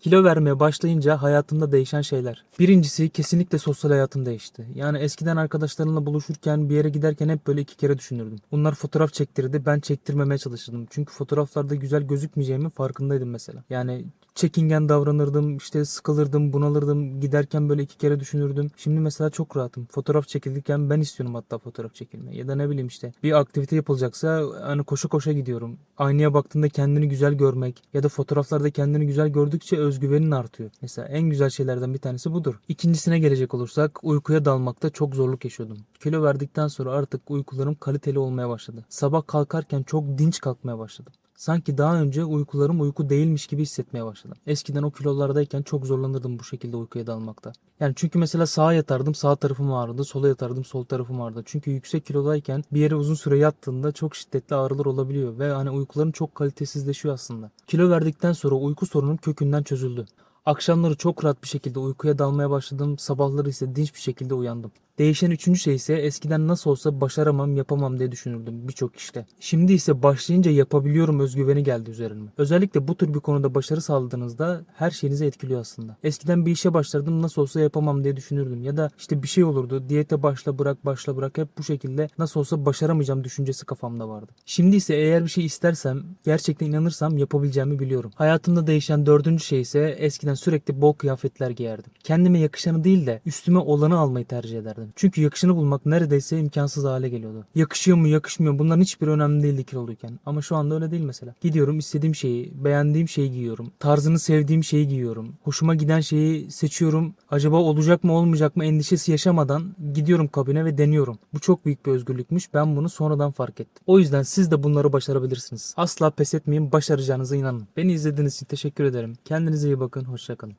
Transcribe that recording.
Kilo vermeye başlayınca hayatımda değişen şeyler. Birincisi kesinlikle sosyal hayatım değişti. Yani eskiden arkadaşlarımla buluşurken bir yere giderken hep böyle iki kere düşünürdüm. Bunlar fotoğraf çektirdi ben çektirmemeye çalışırdım. Çünkü fotoğraflarda güzel gözükmeyeceğimin farkındaydım mesela. Yani çekingen davranırdım, işte sıkılırdım, bunalırdım. Giderken böyle iki kere düşünürdüm. Şimdi mesela çok rahatım. Fotoğraf çekilirken ben istiyorum hatta fotoğraf çekilmeyi. Ya da ne bileyim işte bir aktivite yapılacaksa hani koşa koşa gidiyorum. Aynaya baktığında kendini güzel görmek ya da fotoğraflarda kendini güzel gördükçe özgüvenin artıyor. Mesela en güzel şeylerden bir tanesi budur. İkincisine gelecek olursak uykuya dalmakta çok zorluk yaşıyordum. Kilo verdikten sonra artık uykularım kaliteli olmaya başladı. Sabah kalkarken çok dinç kalkmaya başladım. Sanki daha önce uykularım uyku değilmiş gibi hissetmeye başladım. Eskiden o kilolardayken çok zorlanırdım bu şekilde uykuya dalmakta. Yani çünkü mesela sağa yatardım sağ tarafım ağrıdı, sola yatardım sol tarafım ağrıdı. Çünkü yüksek kilodayken bir yere uzun süre yattığında çok şiddetli ağrılar olabiliyor ve hani uykuların çok kalitesizleşiyor aslında. Kilo verdikten sonra uyku sorunum kökünden çözüldü. Akşamları çok rahat bir şekilde uykuya dalmaya başladım. Sabahları ise dinç bir şekilde uyandım. Değişen üçüncü şey ise eskiden nasıl olsa başaramam yapamam diye düşünürdüm birçok işte. Şimdi ise başlayınca yapabiliyorum özgüveni geldi üzerime. Özellikle bu tür bir konuda başarı sağladığınızda her şeyinizi etkiliyor aslında. Eskiden bir işe başlardım nasıl olsa yapamam diye düşünürdüm. Ya da işte bir şey olurdu diyete başla bırak başla bırak hep bu şekilde nasıl olsa başaramayacağım düşüncesi kafamda vardı. Şimdi ise eğer bir şey istersem gerçekten inanırsam yapabileceğimi biliyorum. Hayatımda değişen dördüncü şey ise eskiden sürekli bol kıyafetler giyerdim. Kendime yakışanı değil de üstüme olanı almayı tercih ederdim. Çünkü yakışını bulmak neredeyse imkansız hale geliyordu. Yakışıyor mu yakışmıyor mu bunların hiçbiri önemli değildi kiloluyken. Ama şu anda öyle değil mesela. Gidiyorum istediğim şeyi, beğendiğim şeyi giyiyorum. Tarzını sevdiğim şeyi giyiyorum. Hoşuma giden şeyi seçiyorum. Acaba olacak mı olmayacak mı endişesi yaşamadan gidiyorum kabine ve deniyorum. Bu çok büyük bir özgürlükmüş. Ben bunu sonradan fark ettim. O yüzden siz de bunları başarabilirsiniz. Asla pes etmeyin, başaracağınıza inanın. Beni izlediğiniz için teşekkür ederim. Kendinize iyi bakın, hoşçakalın.